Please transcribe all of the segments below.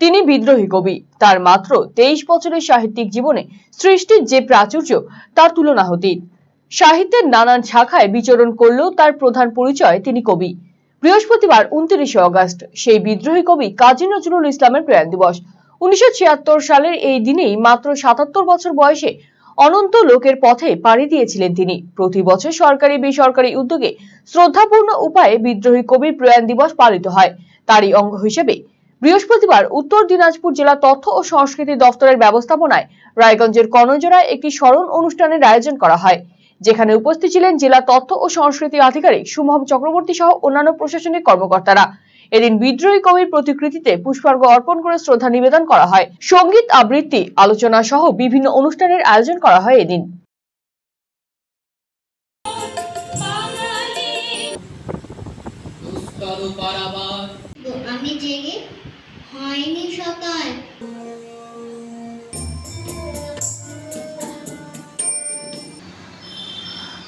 তিনি বিদ্রোহী কবি। তার মাত্র তেইশ বছরের সাহিত্যিক জীবনে সৃষ্টির যে প্রাচুর্য, তার তুলনা হতীত সাহিত্যের নানান শাখায় বিচরণ করলেও তার প্রধান পরিচয় তিনি কবি। বৃহস্পতিবার উনত্রিশে অগস্ট, সেই বিদ্রোহী কবি কাজী নজরুল ইসলামের প্রয়াণ দিবস। উনিশশো ছিয়াত্তর সালের এই দিনেই মাত্র সাতাত্তর বছর বয়সে অনন্ত লোকের পথে পাড়ি দিয়েছিলেন তিনি। প্রতি বছর সরকারি বেসরকারি উদ্যোগে শ্রদ্ধাপূর্ণ উপায়ে বিদ্রোহী কবির প্রয়াণ দিবস পালিত হয়। তারই অঙ্গ হিসেবে বৃহস্পতিবার উত্তর দিনাজপুর জেলা তথ্য ও সংস্কৃতি দফতরের ব্যবস্থাপনায় রায়গঞ্জের কর্ণজোড়ায় একটি স্মরণ অনুষ্ঠানের আয়োজন করা হয় যেখানে উপস্থিত ছিলেন জেলা তথ্য ও সংস্কৃতি আধিকারিক শুভম চক্রবর্তী সহ অন্যান্য প্রশাসনিক কর্মকর্তারা। এদিন বিদ্রোহী কবির প্রতিকৃতিতে পুষ্পার্ঘ্য অর্পণ করে শ্রদ্ধা নিবেদন করা হয়। সংগীত আবৃত্তি আলোচনা সহ বিভিন্ন অনুষ্ঠানের আয়োজন করা হয় এদিন। আমি জেগে হয়নি সকাল।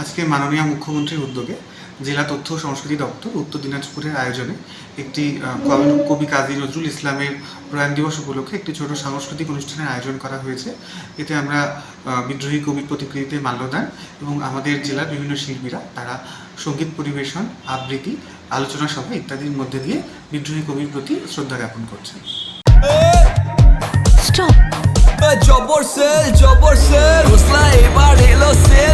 আজকে মাননীয় মুখ্যমন্ত্রীর উদ্যোগে জেলা তথ্য ও সংস্কৃতি দপ্তর উত্তর দিনাজপুরের আয়োজনে একটি কবি- কবি কাজী নজরুল ইসলামের প্রয়াণ দিবস উপলক্ষে একটি ছোট সাংস্কৃতিক অনুষ্ঠানের আয়োজন করা হয়েছে। এতে আমরা বিদ্রোহী কবির প্রতিকৃতিতে মাল্যদান এবং আমাদের জেলার বিভিন্ন শিল্পীরা তারা সংগীত পরিবেশন আবৃত্তি আলোচনা সভা ইত্যাদির মধ্যে দিয়ে বিদ্রোহী কবির প্রতি শ্রদ্ধা জ্ঞাপন করছেন। স্টপ জবর সেল জবর সেল এবার এলো সেল।